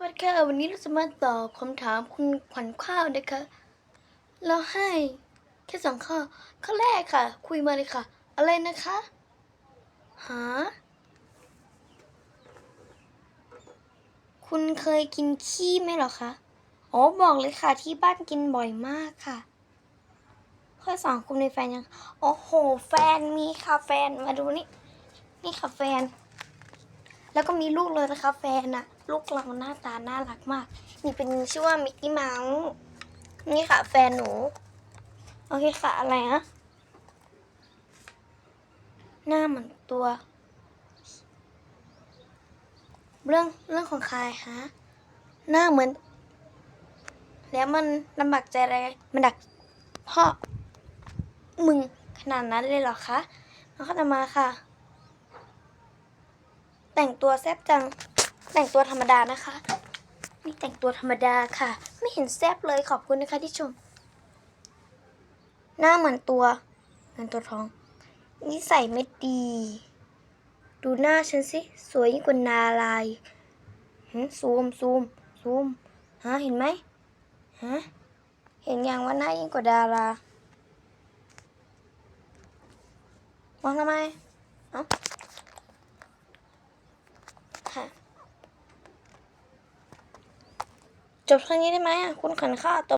สวัสดีค่ะวันนี้เราจะมาตอบคำถามคุณขวัญข้าวนะคะ เราให้แค่สองข้อ ข้อแรกค่ะ คุยมาเลยค่ะ อะไรนะคะหาคุณเคยกินขี้ไหมหรอคะอ๋อบอกเลยค่ะ ที่บ้านกินบ่อยมากค่ะ ข้อสองคุณมีแฟนยังโอ้โห แฟนมีค่ะแฟนมาดูนี่ นี่ค่ะแฟน แล้วก็มีลูกเลยนะคะ แฟนอะ ลูกเราหน้าตาน่ารักมาก นี่เป็นชื่อว่ามิกกี้เมาส์นี่ค่ะ แฟนหนู โอเคค่ะ อะไรนะหน้าเหมือนตัว เรื่องเรื่องของใครฮะ หน้าเหมือน แล้วมันลำบากใจอะไร มันดักพ่อมึงขนาดนั้นเลยเหรอคะแล้วก็จะมาค่ะ แต่งตัวแซ่บจัง แต่งตัวธรรมดานะคะ นี่แต่งตัวธรรมดาค่ะ ไม่เห็นแซ่บเลยขอบคุณนะคะที่ชม หน้าเหมือนตัวเหมือนตัวท้องนิสัยไม่ดี ดูหน้าฉันสิ สวยยิ่งกว่านาลายหึซูมซูมซูมฮะเห็นไหมฮะเห็นอยังว่าหน้ายิ่งกว่าดารามองทำไมเอ้าค่ะ จบเท่านี้ได้ไหมอะ คุณขันข้าตบ